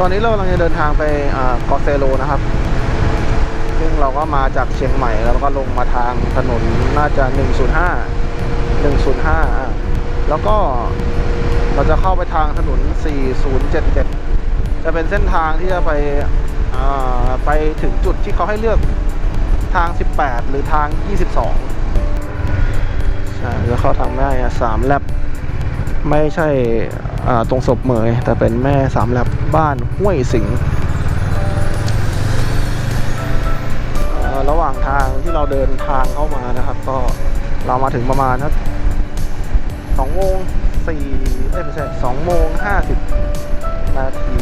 ตอนนี้เรากำลังจะเดินทางไปอ่ากอเซโลนะครับ ซึ่งเราก็มาจากเชียงใหม่แล้วก็ลงมาทางถนนน่าจะ 105 105 แล้วก็เราจะเข้าไปทางถนน 4077 จะเป็นเส้นทางที่จะไปไปถึงจุดที่เขาให้เลือกทาง 18 หรือทาง 22 ใช่จะเข้าทางแม่อะสามแลบไม่ใช่ ตรงศพเหมย แต่เป็นแม่สามแลบบ้านห้วยสิงระหว่างทางที่เราเดินทางเข้ามานะครับ ก็เรามาถึงประมาณสักสองโมงสี่เอ้ยไม่ใช่สองโมงห้าสิบนาที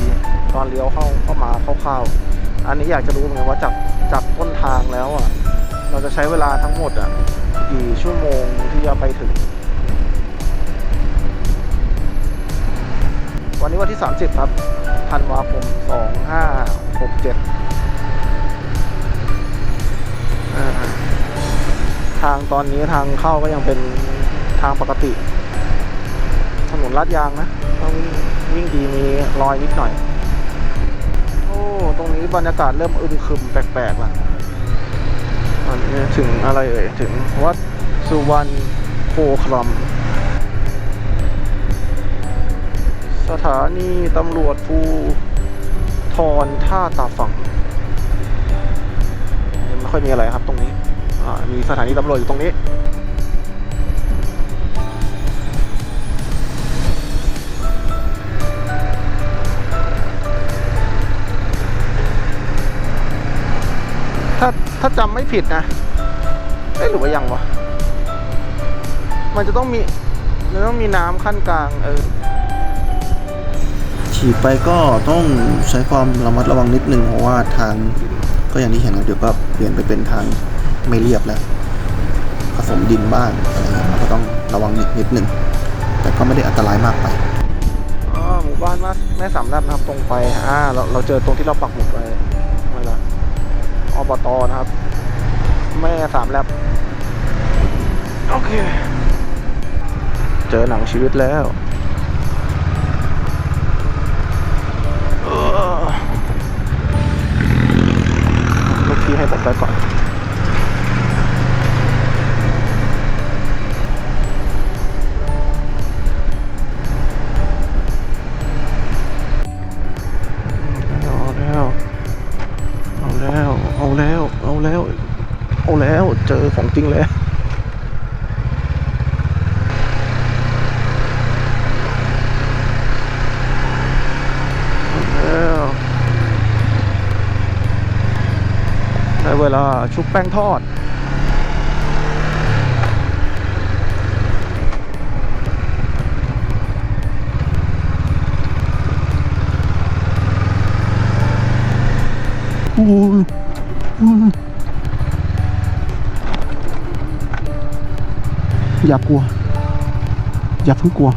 ตอนเลี้ยวเข้าเข้ามาคร่าวๆอันนี้อยากจะรู้เหมือนกันว่าจากจากต้นทางแล้วอะ เราจะใช้เวลาทั้งหมดอะกี่ชั่วโมงที่จะไปถึง วันนี้วันที่ 30 ครับธันวาคม 2567 ทางตอนนี้ทางเข้าก็ยังเป็นทางปกติ ถนนลาดยางนะต้องวิ่งดีมีรอยนิดหน่อย โอ้ ตรงนี้บรรยากาศเริ่มอึมครึมแปลกๆละอันนี้ถึงอะไรเอ่ย ถึงวัดสุวรรณโพคลัม สถานีตำรวจภูทรท่าตาฝั่งยังไม่ค่อยมีอะไรครับตรงนี้มีสถานีตำรวจอยู่ตรงนี้ถ้าถ้าจำไม่ผิดนะเอ้หรือว่ายังวะ มันจะต้องมีมันต้องมีน้ำขั้นกลาง เออ ขี่ไปก็ต้องใช้ความระมัดระวังนิดนึงเพราะว่าทางก็อย่างที่เห็นนะเดี๋ยวก็เปลี่ยนไปเป็นทางไม่เรียบแล้ว ผสมดินบ้างอะไรเงี้ยก็ต้องระวังนิดนิดนึงแต่ก็ไม่ได้อันตรายมากไปอ๋อหมู่บ้านมาแม่สามแลบนะครับตรงไปอ่าเราเราเจอตรงที่เราปักหมุดไว้ไม่ละอบตนะครับ แม่สามแลบโอเค เจอหนังชีวิตแล้ว จริงเล้วได้เวลาชุบแป้งทอด อย่ากลัว อย่าเพิ่งกลัว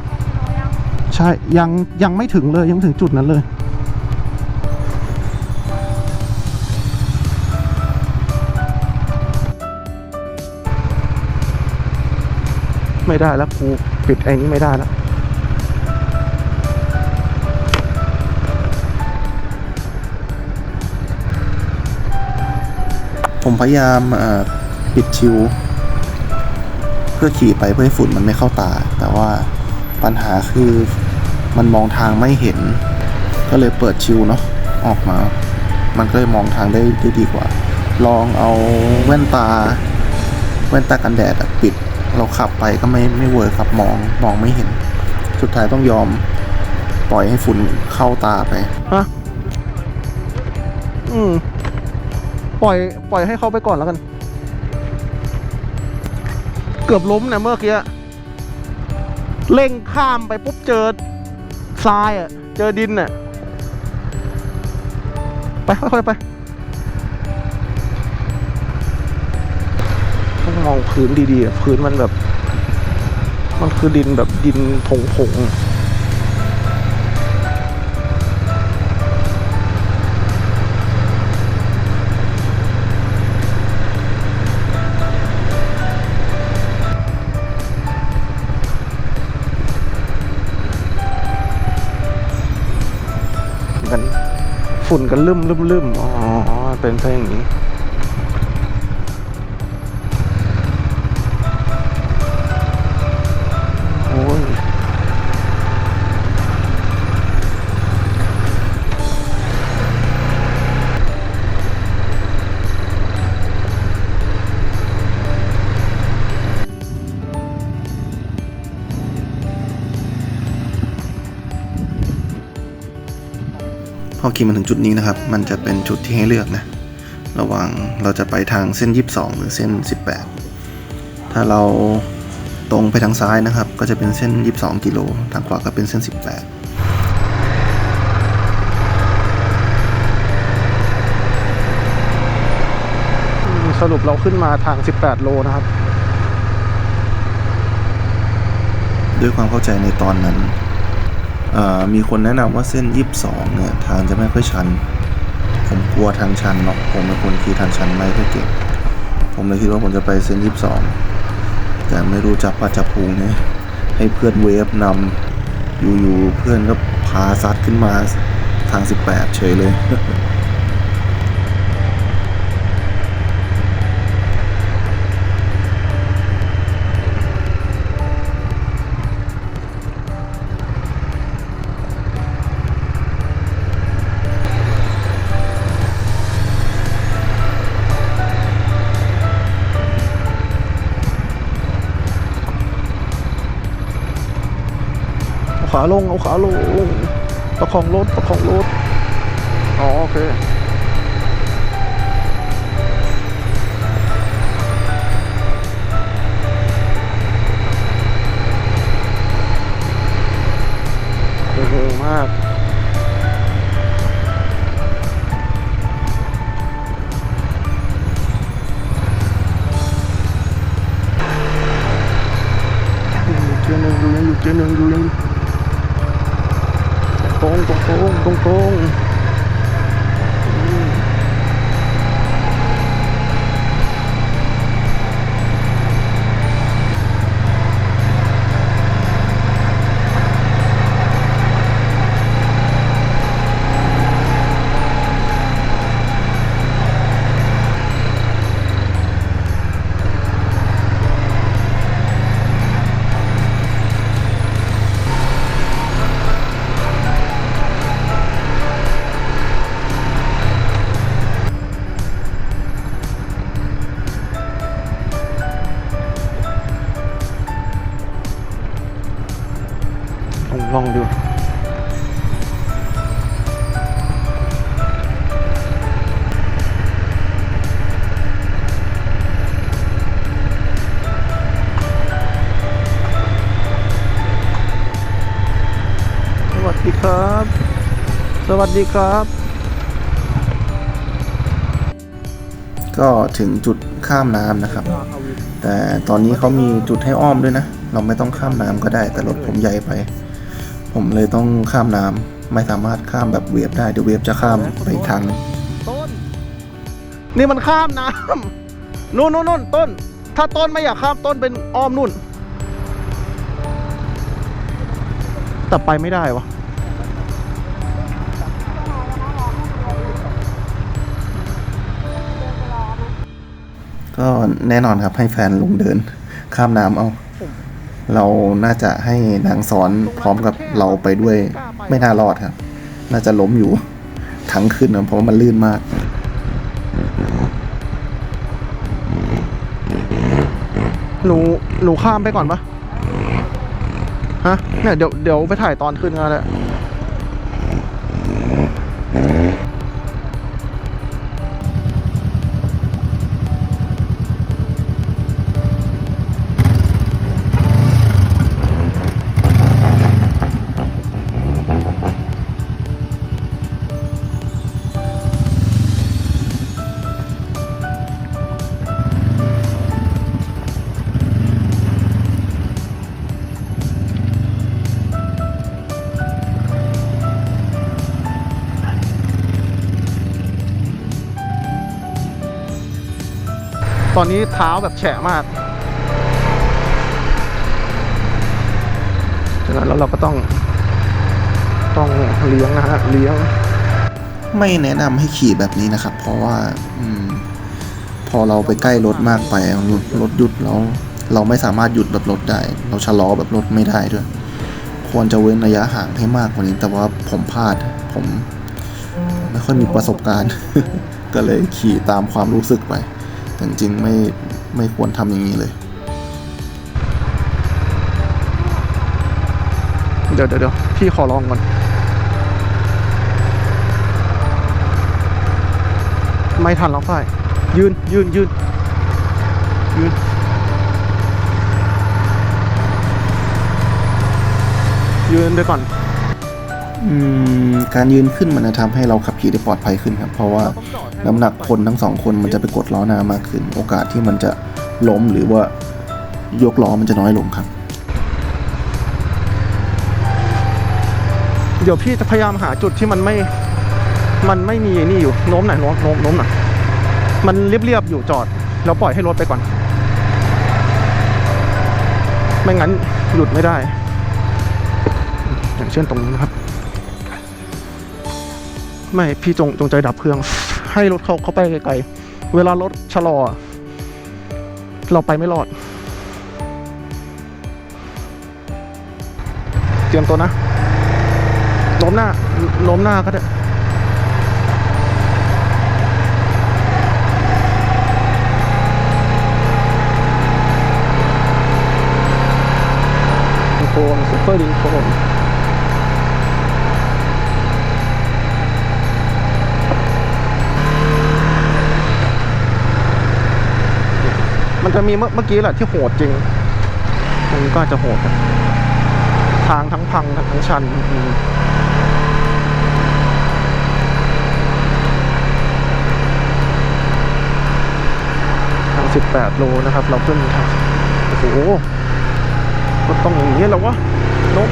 ใช่ยังยังไม่ถึงเลยยังไม่ถึงจุดนั้นเลยไม่ได้แล้วกูปิดไอ้นี้ไม่ได้แล้วผมพยายามอ่อปิดชิว พื่อขี่ไปเพื่อให้ฝุ่นมันไม่เข้าตา แต่ว่าปัญหาคือมันมองทางไม่เห็น ก็เลยเปิดชิวเนาะออกมา มันก็เลยมองทางได้ได้ดีกว่า ลองเอาแว่นตา แว่นตากันแดดปิด เราขับไปก็ไม่ไม่เวิร์คครับมองมองไม่เห็น สุดท้ายต้องยอมปล่อยให้ฝุ่นเข้าตาไปฮะอืมปล่อยปล่อยให้เขาไปก่อนแล้วกัน เกือบล้มนะเมื่อกี้เร่งข้ามไปปุ๊บเจอทรายอะ เจอดินอะ ไปค่อยๆไปต้องมองพื้นดีๆพื้นมันแบบ มันคือดินแบบดินผงๆ ฝุ่นกันลืมลืมลืมอ๋อ เป็นเพลงอย่างนี้ พอขี่มาถึงจุดนี้นะครับ มันจะเป็นจุดที่ให้เลือกนะ ระหว่างเราจะไปทางเส้น 22 หรือเส้น 18 ถ้าเราตรงไปทางซ้ายนะครับ ก็จะเป็นเส้น 22 กิโล ทางขวาก็เป็นเส้น 18สรุปเราขึ้นมาทาง 18 โลนะครับ ด้วยความเข้าใจในตอนนั้นเอ่อ มีคนแนะนำว่าเส้น 22 เนี่ย ทางจะไม่ค่อยชัน ผมกลัวทางชันเนาะผมเป็นคนขี่ทางชันไม่ค่อยเก่งผมเลยคิดว่าผมจะไปเส้น 22 แต่ไม่รู้จับปัจจับพุงเนี่ยให้เพื่อนเวฟนำอยู่ๆเพื่อนก็พาซัดขึ้นมาทาง 18 เฉยเลย ขาลง เอาขาลงประคองรถประคองรถอ๋อโอเคเร็วมากอยู่เกียร์หนึ่งอยู่ยังอยู่เกียร์หนึ่งอยู่ยัง ตรง ลองลองดูสวัสดีครับ สวัสดีครับ ก็ถึงจุดข้ามน้ำนะครับ แต่ตอนนี้เขามีจุดให้อ้อมด้วยนะ เราไม่ต้องข้ามน้ำก็ได้ แต่รถผมใหญ่ไป ผมเลยต้องข้ามน้ำไม่สามารถข้ามแบบเวฟได้เดี๋ยวเวฟจะข้ามไปอีกทางหนึ่งต้น นี่มันข้ามน้ำนู่นนู่นนู่นต้น ถ้าต้นไม่อยากข้ามต้นเป็นอ้อมนู่น แต่ไปไม่ได้วะก็แน่นอนครับให้แฟนลงเดิน ข้ามน้ำเอา เราน่าจะให้นางสอนพร้อมกับเราไปด้วยไม่น่ารอดครับ น่าจะล้มอยู่ทั้งขึ้นนะเพราะว่ามันลื่นมากหนูหนูข้ามไปก่อนปะฮะเนี่ยเดี๋ยวเดี๋ยวไปถ่ายตอนขึ้นกันแหละ อนนี้เท้าแบบแฉะมากฉะนั้นแล้วเราก็ต้องต้องเลี้ยงนะฮะเลี้ยง ไม่แนะนำให้ขี่แบบนี้นะครับ เพราะว่าอมพอเราไปใกล้รถมากไปรถหยุดแล้ว เราไม่สามารถหยุดแบบรถได้ เราชะลอแบบรถไม่ได้ด้วย ควรจะเว้นระยะห่างให้มากกว่านี้ แต่ว่าผมพลาด ผมไม่ค่อยมีประสบการณ์ ก็เลยขี่ตามความรู้สึกไป แต่จริงๆไม่ไม่ควรทำอย่างนี้เลยเดี๋ยวเดี๋ยวเดี๋ยวพี่ขอลองก่อน ไม่ทันแล้วฝ่ายยืนยืนยืนยืนยืนไปก่อนอืมการยืนขึ้นมันจะทำให้เราขับขี่ได้ปลอดภัยขึ้นครับ เพราะว่า น้ำหนักคนทั้งสองคนมันจะไปกดล้อหน้ามากขึ้น โอกาสที่มันจะล้มหรือว่ายกล้อมันจะน้อยลงครับ เดี๋ยวพี่จะพยายามหาจุดที่มันไม่ มันไม่มีนี่อยู่โน้มหน่อยโน้มโน้มโน้มหน่อยมันเรียบๆอยู่จอด แล้วปล่อยให้รถไปก่อน ไม่งั้นหยุดไม่ได้ อย่างเช่นตรงนี้นะครับ ไม่พี่จงจงใจดับเครื่อง ให้รถเขาเข้าไปไกลๆ เวลารถชะลอ เราไปไม่รอด เตรียมตัวนะโน้มหน้าโน้มหน้าก็ได้โคนซุปเปอร์ดิงโคน มันจะมีเมื่อกี้แหละที่โหดจริงตรงนี้ก็จะโหดทางทั้งพังทั้งชันอืมทางสิบแปดโลนะครับ เราขึ้นทางโอ้โหก็ต้องอย่างนี้แล้ววะนก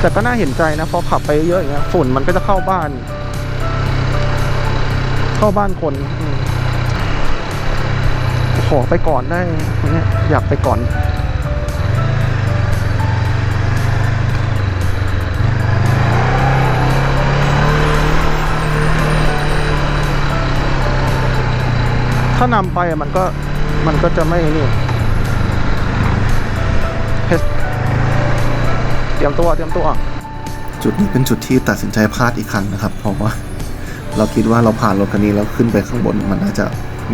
แต่ก็น่าเห็นใจนะพอขับไปเยอะอย่างเงี้ยฝุ่นมันก็จะเข้าบ้าน เข้าบ้านคนขอไปก่อนได้เนี่ยอยากไปก่อนถ้านำไปอะมันก็มันก็จะไม่นี่ เตรียมตัวเตรียมตัว จุดนี้เป็นจุดที่ตัดสินใจพลาดอีกครั้งนะครับ เพราะว่าเราคิดว่าเราผ่านรถคันนี้แล้วขึ้นไปข้างบนมันน่าจะ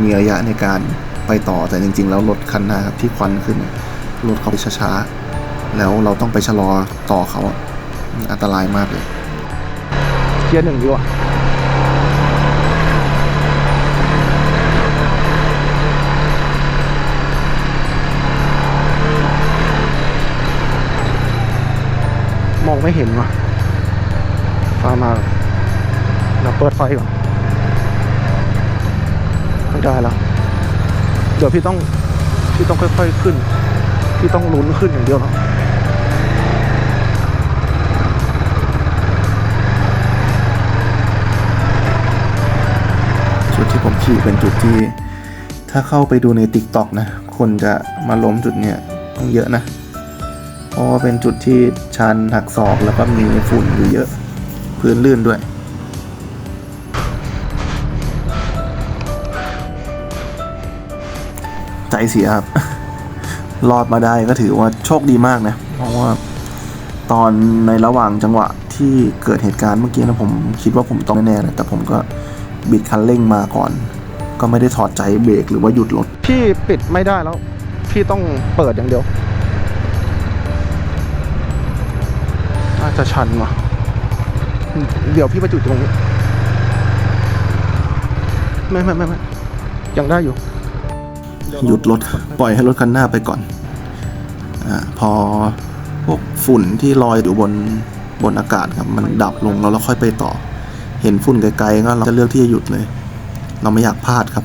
มีระยะในการไปต่อแต่จริง ๆ แล้วรถคันหน้าครับที่ควันขึ้นเนี่ยรถเขาไปช้าๆแล้วเราต้องไปชะลอต่อเขาอะอันตรายมากเลยเกียร์หนึ่งดีกว่า ไม่เห็นว่ะฟ้ามาเราเปิดไฟก่อนไม่ได้แล้ว เดี๋ยวพี่ต้องพี่ต้องค่อยๆขึ้น พี่ต้องลุ้นขึ้นอย่างเดียวแล้วจุดที่ผมขี่เป็นจุดที่ ถ้าเข้าไปดูใน t ิ k t o k นะ คนจะมาล้มจุดเนี้ยต้องเยอะนะ เพราะว่าเป็นจุดที่ชันหักศอกแล้วก็มีฝุ่นอยู่เยอะ พื้นลื่นด้วยใจเสียครับรอดมาได้ก็ถือว่าโชคดีมากนะ เพราะว่าตอนในระหว่างจังหวะที่เกิดเหตุการณ์เมื่อกี้นะผมคิดว่าผมต้องแน่ๆนะแต่ผมก็บิดคันเร่งมาก่อน ก็ไม่ได้ถอดใจเบรกหรือว่าหยุดรถพี่ปิดไม่ได้แล้ว พี่ต้องเปิดอย่างเดียว จะชันว่ะ เดี๋ยวพี่ไปจุดตรงนี้ ไม่ไม่ไม่ไม่ยังได้อยู่ หยุดรถ ปล่อยให้รถคันหน้าไปก่อนอาพอพวกฝุ่นที่ลอยอยู่บนบนอากาศครับ มันดับลงแล้วเราค่อยไปต่อ เห็นฝุ่นไกลๆก็เราจะเลือกที่จะหยุดเลย เราไม่อยากพลาดครับ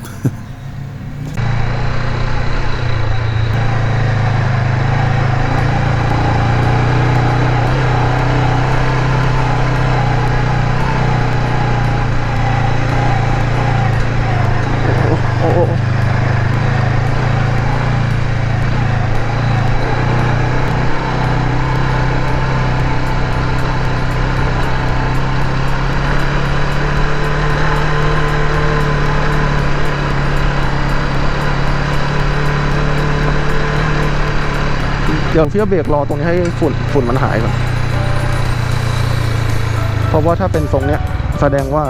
อย่างเพี่จะเบรกรอตรงนี้ให้ฝุ่นฝุ่นมันหายก่อนเพราะว่าถ้าเป็นทรงเนี้ยแสดงว่า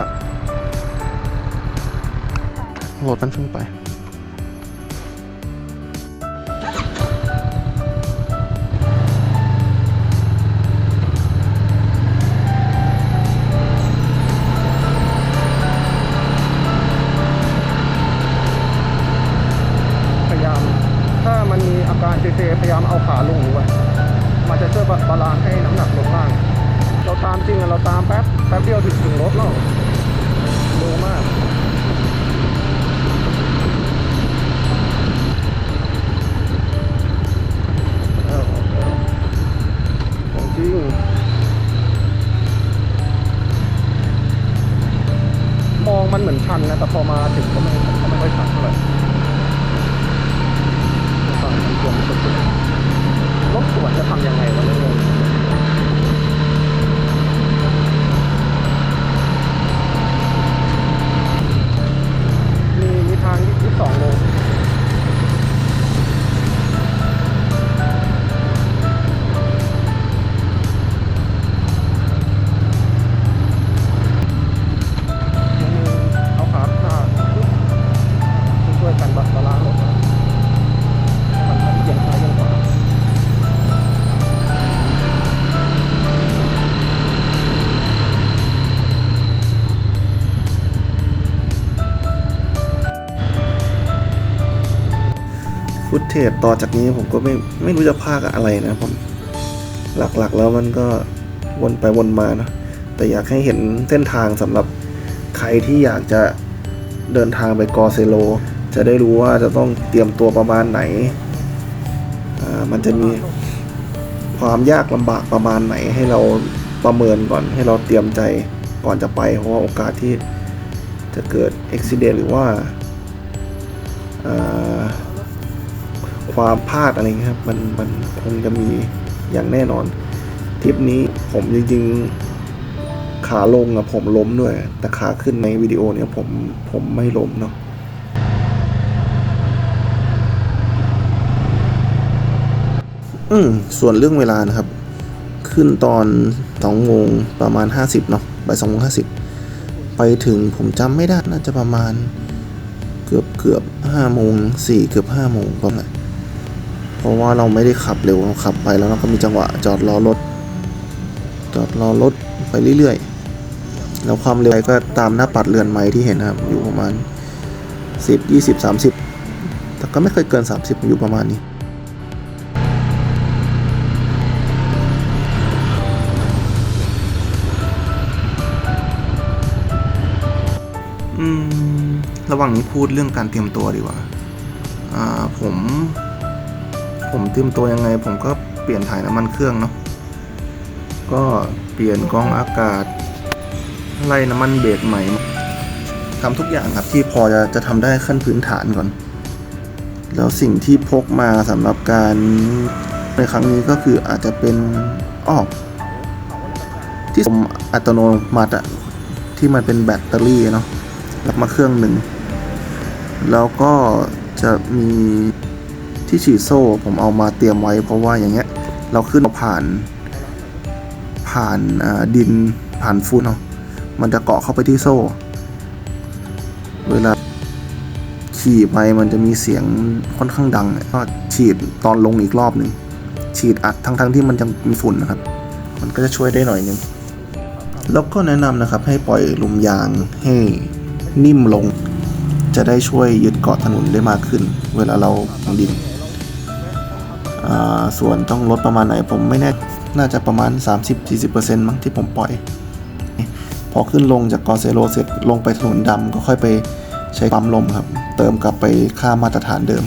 โหลดมันเพิ่งไป การเซๆพยายามเอาขาลงด้วยมันจะช่วยบาลานซ์ให้น้ำหนักลงล่าง เราตามจริงเราตามแป๊บแป๊บเดียวถึงถึงรถแล้วเร็วมากของจริงมองมันเหมือนชันนะแต่พอมาถึงก็ไม่ก็ไม่ค่อยชันเท่าไหร่ รถตรถสวนจะทำยังไงวะเนี่ย ตเทจต่อจากนี้ผมก็ไม่ไม่รู้จะพากอะไรนะผมหลักๆแล้วมันก็วนไปวนมานะแต่อยากให้เห็นเส้นทางสำหรับใครที่อยากจะเดินทางไปกอเซโล จะได้รู้ว่าจะต้องเตรียมตัวประมาณไหน มันจะมีความยากลำบากประมาณไหนให้เราประเมินก่อนให้เราเตรียมใจก่อนจะไป เพราะว่าโอกาสที่จะเกิดอุบิเหตุหรือว่าอ่า ความพลาดอะไรเงี้ยครับมันมันคงจะมีอย่างแน่นอนทริปนี้ผมจริงๆขาลงอะผมล้มด้วย แต่ขาขึ้นในวิดีโอเนี่ยผมผมไม่ล้มเนาะอืมส่วนเรื่องเวลานะครับ ขึ้นตอนสองโมงประมาณห้าสิบเนาะบ่ายสองโมงห้าสิบไปถึงผมจำไม่ได้น่าจะประมาณเกือบเกือบห้าโมงสี่เกือบห้าโมงประมาณ เพราะว่าเราไม่ได้ขับเร็วเราขับไปแล้วเราก็มีจังหวะจอดรอรถ จอดรอรถไปเรื่อยๆ แล้วความเร็วก็ตามหน้าปัดเรือนไม้ที่เห็นครับ อยู่ประมาณ 10 20 30 แต่ก็ไม่เคยเกิน 30 อยู่ประมาณนี้อืมระหว่างนี้พูดเรื่องการเตรียมตัวดีกว่าอ่าผม ผมเตรียมตัวยังไง ผมก็เปลี่ยนถ่ายน้ำมันเครื่องเนาะก็เปลี่ยนกรองอากาศไล่น้ำมันเบรกใหม่ทำทุกอย่างครับที่พอจะจะทำได้ขั้นพื้นฐานก่อน แล้วสิ่งที่พกมาสำหรับการในครั้งนี้ก็คืออาจจะเป็นออกที่ผมอัตโนมัติอะที่มันเป็นแบตเตอรี่เนาะรับมาเครื่องหนึ่ง แล้วก็จะมี ที่ฉีดโซ่ผมเอามาเตรียมไว้ เพราะว่าอย่างเงี้ยเราขึ้นผ่านผ่านดินผ่านฝุ่นเนาะมันจะเกาะเข้าไปที่โซ่ เวลาขี่ไปมันจะมีเสียงค่อนข้างดังก็ฉีดตอนลงอีกรอบหนึ่งฉีดอัดทั้งๆที่มันยังมีฝุ่นนะครับ มันก็จะช่วยได้หน่อยนึงแล้วก็แนะนำนะครับให้ปล่อยลุมยางให้นิ่มลง จะได้ช่วยยึดเกาะถนนได้มากขึ้น เวลาเราลงดิน ส่วนต้องลดประมาณไหนผมไม่แน่น่าจะประมาณ 30-40%มั้งที่ผมปล่อย พอขึ้นลงจากกอเซโลเสร็จลงไปถนนดำก็ค่อยไปใช้ปั๊มลมครับ เติมกลับไปค่ามาตรฐานเดิม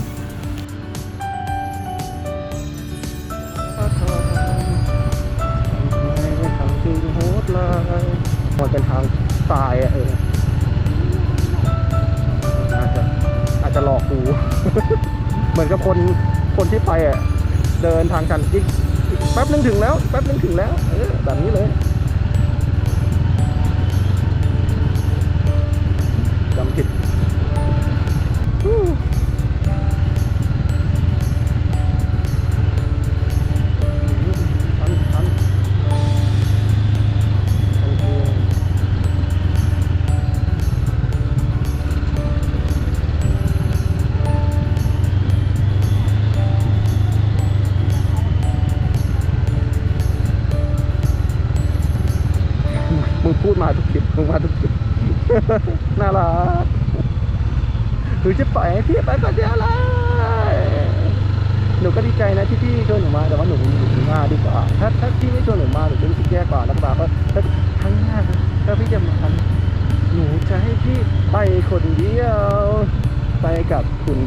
นึงถึงแล้วแป๊บนึงถึงแล้วเออ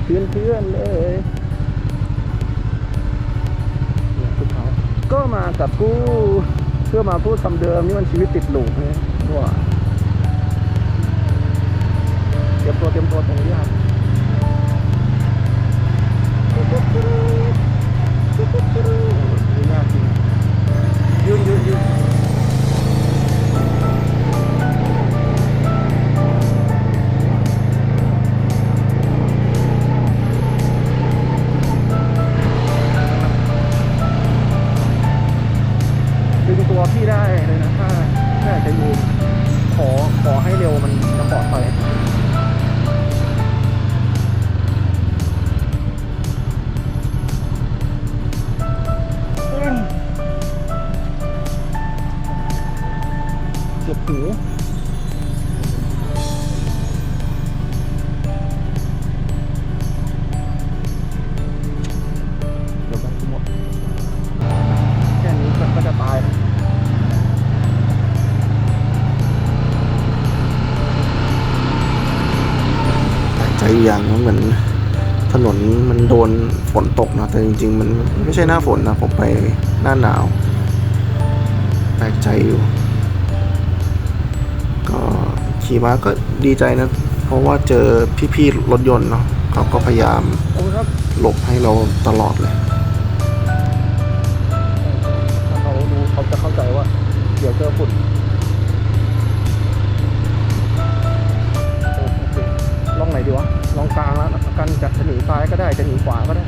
เพื่อนเพื่อนๆเลยเนี่ยทุกเขาก็มากับกูเพื่อมาพูดคำเดิมนี่มันชีวิตติดหลูกเนี่ยว่าเตรียมตัวเตรียมตัวตรงนี้ครับนี่น่ากินยืนยืนยืน ล้วใจอีกอย่างว่าเหมือนถนนมันโดนฝนตกนะแต่จริง ๆ มันไม่ใช่หน้าฝนนะผมไปหน้าหนาวแปลกใจอยู่ ขี่ม้าก็ดีใจนะ เพราะว่าเจอพี่ๆรถยนต์เนาะเขาก็พยายามหลบให้เราตลอดเลยถ้าเขาดูเขาจะเข้าใจว่า เดี๋ยวเจอฝุ่นโอเคลองไหนดีวะลองกลางแล้วกันจะจะหนีซ้ายก็ได้จะหนีขวาก็ได้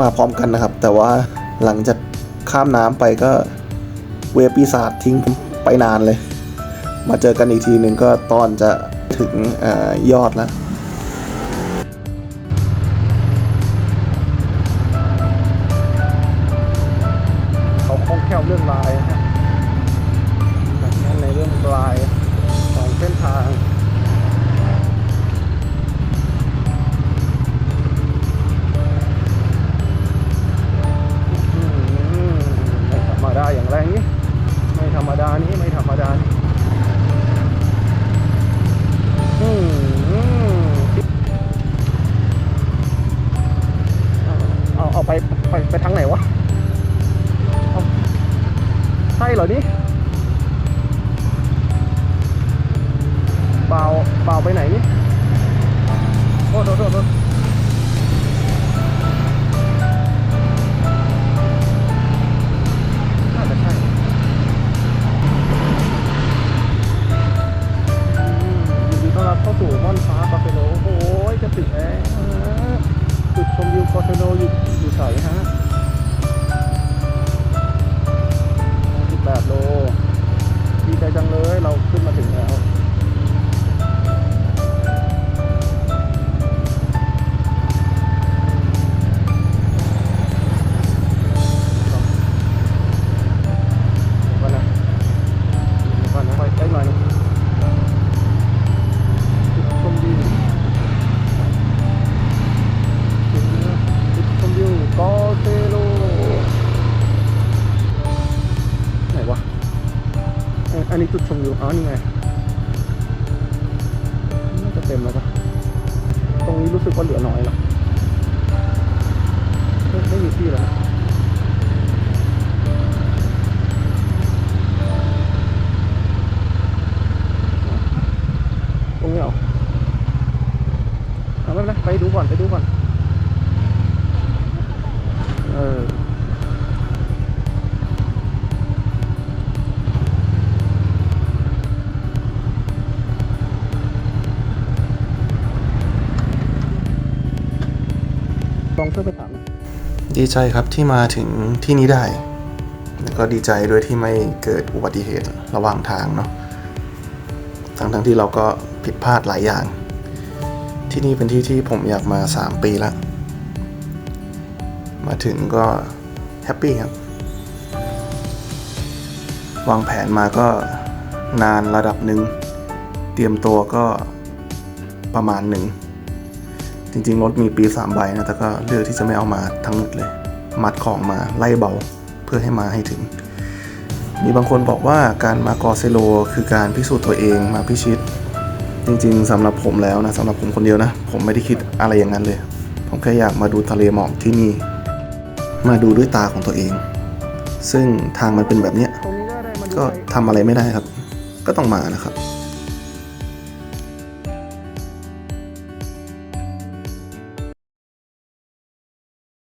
มาพร้อมกันนะครับ แต่ว่าหลังจากข้ามน้ำไปก็เวปีศาจทิ้งไปนานเลย มาเจอกันอีกทีหนึ่งก็ตอนจะถึงอยอดแล้วาเบาไปไหนนี่โอ้โทษโทษโทษ โกเซโลไหนวะ อันนี้จุดชมวิวอ๋อนี่ไงน่าจะเต็มแล้วปะตรงนี้รู้สึกว่าเหลือน้อย ดีใจครับที่มาถึงที่นี้ได้แล้วก็ดีใจด้วยที่ไม่เกิดอุบัติเหตุระหว่างทางเนาะทั้งทั้งที่เราก็ผิดพลาดหลายอย่าง ที่นี่เป็นที่ที่ผมอยากมา 3 ปีล้วมาถึงก็แฮปปี้ครับ วางแผนมาก็นานระดับหนึ่ง เตรียมตัวก็ประมาณหนึ่ง จริงๆรถมีปี3ใบนะแต่ก็เลือกที่จะไม่เอามาทั้งหมดเลย มัดของมาไล่เบาเพื่อให้มาให้ถึง มีบางคนบอกว่าการมากอเซโล คือการพิสูจน์ตัวเองมาพิชิต จริงๆสำหรับผมแล้วนะสำหรับผมคนเดียวนะ ผมไม่ได้คิดอะไรอย่างนั้นเลย ผมแค่อยากมาดูทะเลหมอกที่นี่ มาดูด้วยตาของตัวเอง ซึ่งทางมันเป็นแบบเนี้ยก็ได้มาดูก็ไปทำอะไรไม่ได้ครับ ก็ต้องมานะครับ